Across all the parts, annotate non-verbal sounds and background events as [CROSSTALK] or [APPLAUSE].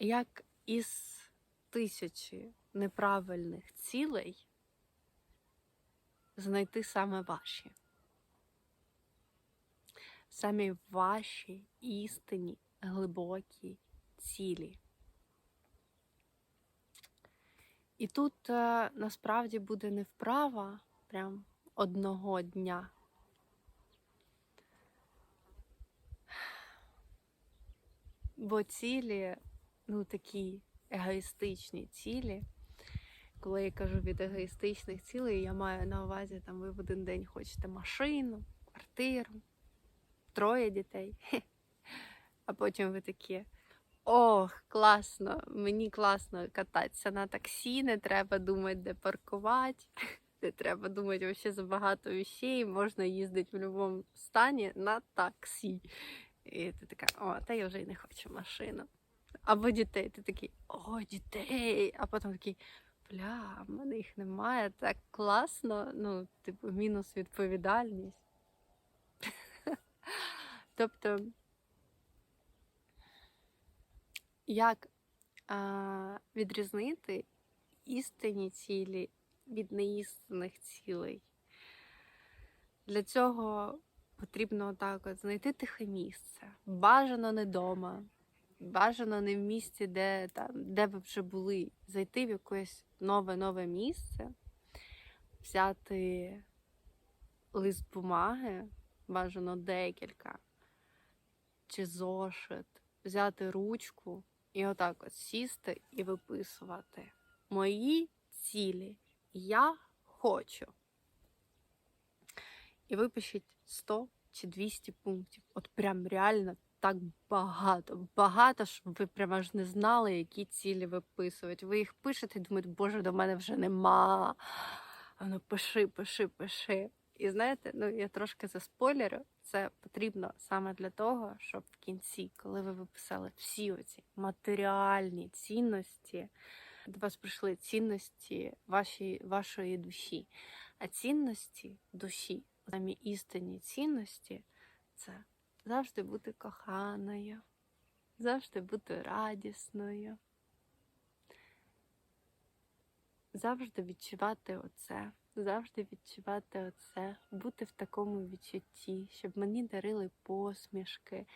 як із тисячі неправильних цілей знайти саме ваші. Самі ваші істинні, глибокі цілі. І тут е, насправді буде не вправа прям одного дня. Бо цілі, ну такі егоїстичні цілі. Коли я кажу від егоїстичних цілей, я маю на увазі, там ви в один день хочете машину, квартиру, троє дітей. А потім ви такі. Ох, класно! Мені класно кататися на таксі, не треба думати, де паркувати, не треба думати вообще за багато вещей, можна їздити в будь-якому стані на таксі. І ти така, о, та я вже й не хочу машину. Або дітей, ти такий, о, дітей, а потім такий, бля, в мене їх немає, так класно. Ну, типу, мінус відповідальність. [LAUGHS] Тобто, як відрізнити істинні цілі від неістинних цілей? Для цього потрібно так от знайти тихе місце. Бажано не вдома, бажано не в місці, де, там, де ви вже були. Зайти в якесь нове-нове місце, взяти лист бумаги, бажано декілька, чи зошит, взяти ручку і отак от сісти і виписувати мої цілі. Я хочу. І випишіть 100 чи 200 пунктів. От прям реально так багато. Багато, щоб ви прямо аж не знали, які цілі виписувати. Ви їх пишете і думаєте, боже, до мене вже нема. А ну пиши, пиши, пиши. І знаєте, ну я трошки заспойлерю, це потрібно саме для того, щоб в кінці, коли ви виписали всі оці матеріальні цінності, до вас прийшли цінності вашої, вашої душі. А цінності душі, самі істинні цінності, це завжди бути коханою, завжди бути радісною, завжди відчувати оце, завжди відчувати оце, бути в такому відчутті, щоб мені дарили посмішки.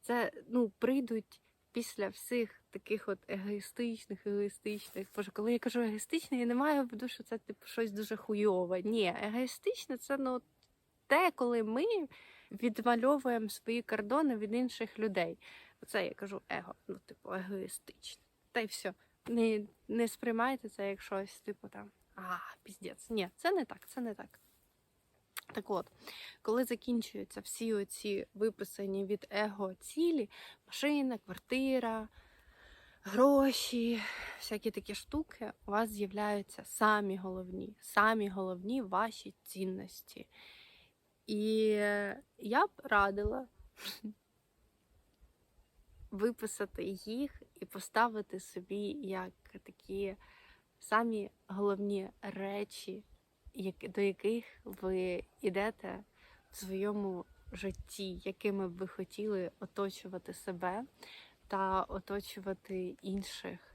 Це ну, прийдуть після всіх таких от егоїстичних, егоїстичних. Боже, коли я кажу егоїстичне, я не маю в виду, що це типу щось дуже хуйове. Ні, егоїстичне це ну те, коли ми відмальовуємо свої кордони від інших людей. Оце я кажу его, ну, типу, егоїстичне. Та й все. Не, не сприймайте це як щось, типу там, а, піздець. Ні, це не так, це не так. Так от, коли закінчуються всі оці виписані від его цілі, машина, квартира, гроші, всякі такі штуки, у вас з'являються самі головні, самі головні ваші цінності. І я б радила виписати їх і поставити собі як такі самі головні речі, до яких ви йдете в своєму житті, якими б ви хотіли оточувати себе та оточувати інших